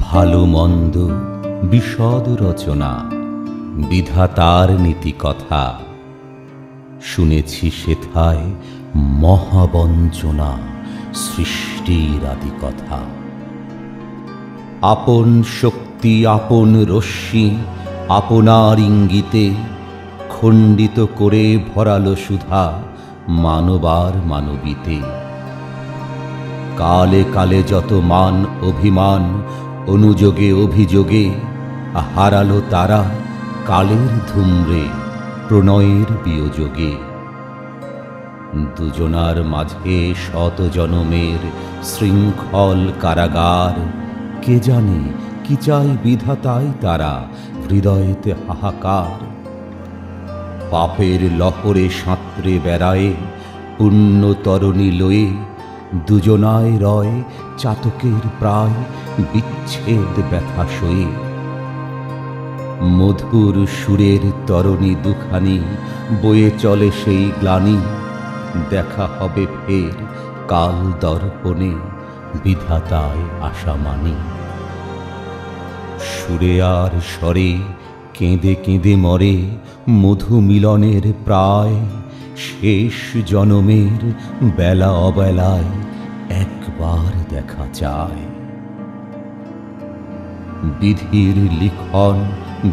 ভালো মন্দ বিশদ রচনা বিধাতার নীতি কথা। শুনেছি সেথায় মহাবঞ্চনা সৃষ্টির আদি কথা। আপন শক্তি, আপন রশ্মি, আপনার ইঙ্গিতে খণ্ডিত করে ভরালো সুধা মানবার মানবীতে। কালে কালে যত মান অভিমান, অনুযোগে অভিযোগে হারালো তারা কালের ধুমরে প্রণয়ের বিয়োযোগে দুজনার মাঝে শত জনমের শৃঙ্খল কারাগার কে জানে কি চাই বিধাতাই তারা হৃদয়েতে হাহাকার। পাপের লহরে সাঁতরে বেড়ায়ে পুণ্য তরণী লয়ে দুজনায় রয় চাতকের প্রায় বিচ্ছেদ ব্যথা সয়ে। মধুর সুরের তরণী দুখানি, বয়ে চলে সেই গ্লানি, দেখা হবে ফের কাল দর্পণে। বিধাতায় আশা মানি। সুরে আর স্বরে কেঁদে কেঁদে মরে মধু মিলনের প্রায় শেষ জনমের বেলা অবেলায় একবার দেখা যায়। বিধির লিখন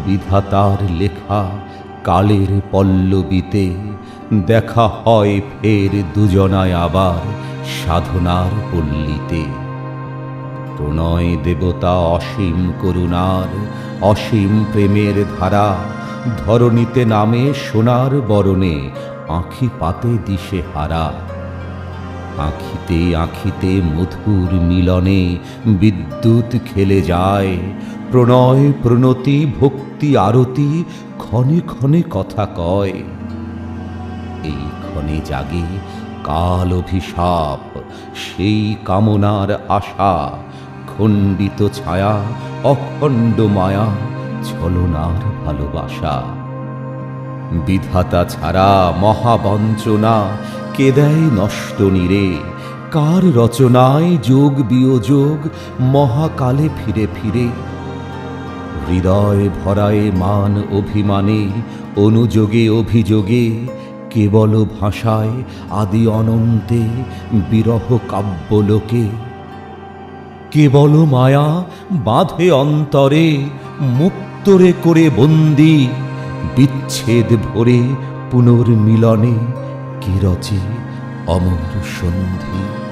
বিধাতার লেখা কালের পল্লবীতে দেখা হয় ফের দুজনায় আবার সাধনার পল্লীতে। প্রণয় দেবতা অসীম করুণার, অসীম প্রেমের ধারা, ধরণীতে নামে সোনার বরণে আঁখি পাতে দিশে হারা। আঁখিতে আঁখিতে মধুর মিলনে বিদ্যুৎ খেলে যায়, প্রণয় প্রণতি, ভক্তি আরতি ক্ষণে ক্ষণে কথা কয়। এই ক্ষণে জাগে কাল অভিশাপ, সেই কামনার আশা, খণ্ডিত ছায়া, অখণ্ড মায়া, ছলনার ভালোবাসা। বিধাতা ছাড়া মহাবঞ্চনা, কে দেয় নষ্ট নিরে? কার রচনায় যোগ বিয়োযোগ মহাকালে ফিরে ফিরে? হৃদয় ভরায় মান অভিমানে, অনুযোগে অভিযোগে কেবল ভাষায় আদি অনন্তে বিরহ কাব্যলোকে। কেবল মায়া বাঁধে অন্তরে, মুক্তরে করে বন্দি, বিচ্ছেদ ভরে পুনর্মিলনে কিরচি রচে অমর সন্ধি।